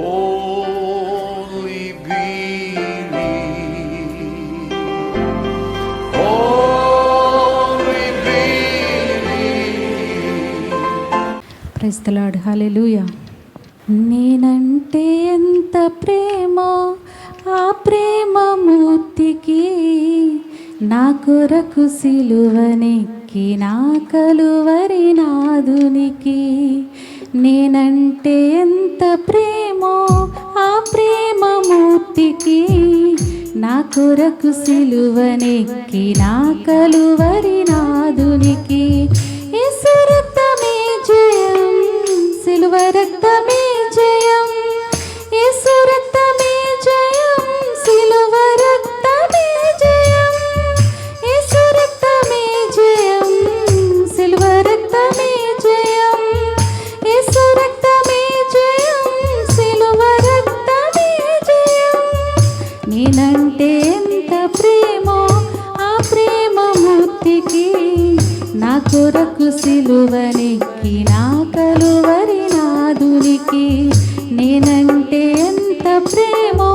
Only believe. Only believe. క్రైస్తలాడు హల్లెలూయా నేనంటే ఎంత ప్రేమ ఆ ప్రేమ మూర్తికి నా కొరకు సిలువనెక్కి నా కలువరి నాదునికి నేనంటే ఎంత ప్రేమ ఆ ప్రేమ మూర్తికి నా కొరకు సిలువనెక్కి నా కలువరి. వారికి నా కొరకు సిలువనెక్కి నా కలువరి నాదునికి. నేనంటే ఎంత ప్రేమో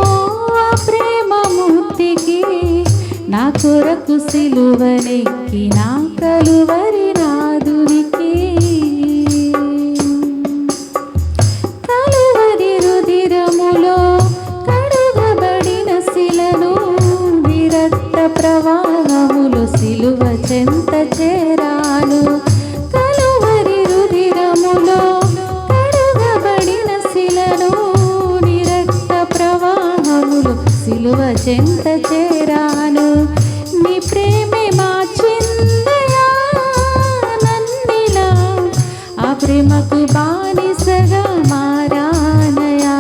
ఆ ప్రేమమూర్తికి. నా కొరకు సిలువనెక్కి నా కలువరి సిలువ చెంత చేరాను. నీ ప్రేమే మార్చిందయా నన్నిలా ఆ ప్రేమకు బానిసగా మారానయా.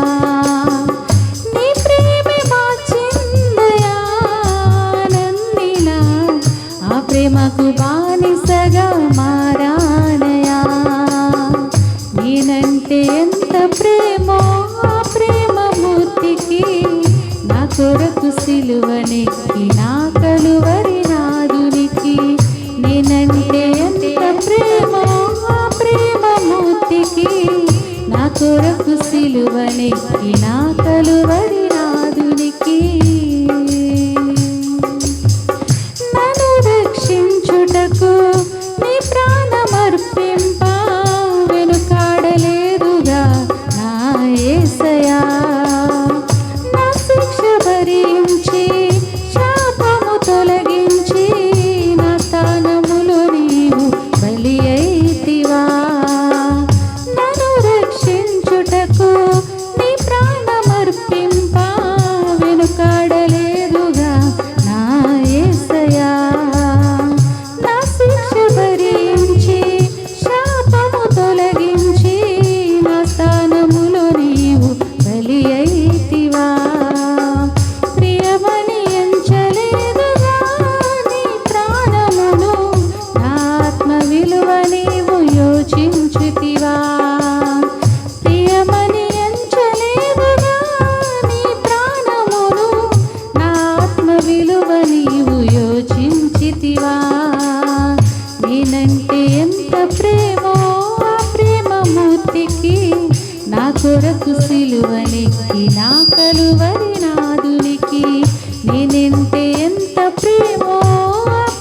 నీ ప్రేమే మార్చిందయా నన్నిలా ఆ ప్రేమకు బానిసగా మారానయా. నేనంటే ఎంత ప్రేమో ఆ ప్రేమ కొరకు సిలువనెక్కి నా కలువరి నాదునికి. నేనంటే ఎంత ఆ ప్రేమ మూర్తికి నా కొరకు సిలువనెక్కి నా కలువరి కొరకు సిలువలెక్కి నా కలువరి నాదునికి నేనంటే ఎంత ప్రేమో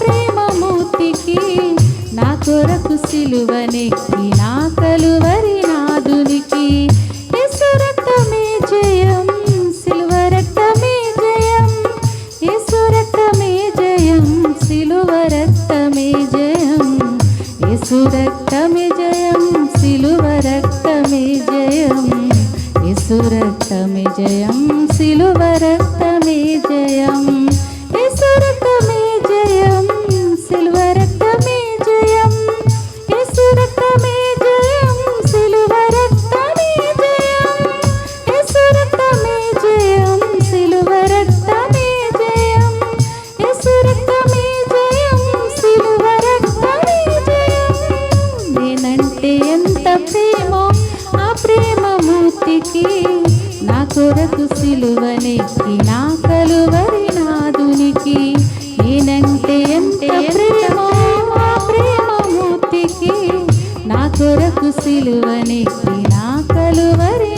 ప్రేమమూర్తికి. ప్రేమ నా కొరకు సిలువనెక్కి నా కలువరి రక్తమి జయం సిలువ రక్తమి జయం. కొరకు సిలువనెక్కి నా కలువరి నాదునికి. నేనంటే ఎంత ప్రేమో ప్రేమమూర్తికి. నా కొరకు సిలువనెక్కి నా కలువరి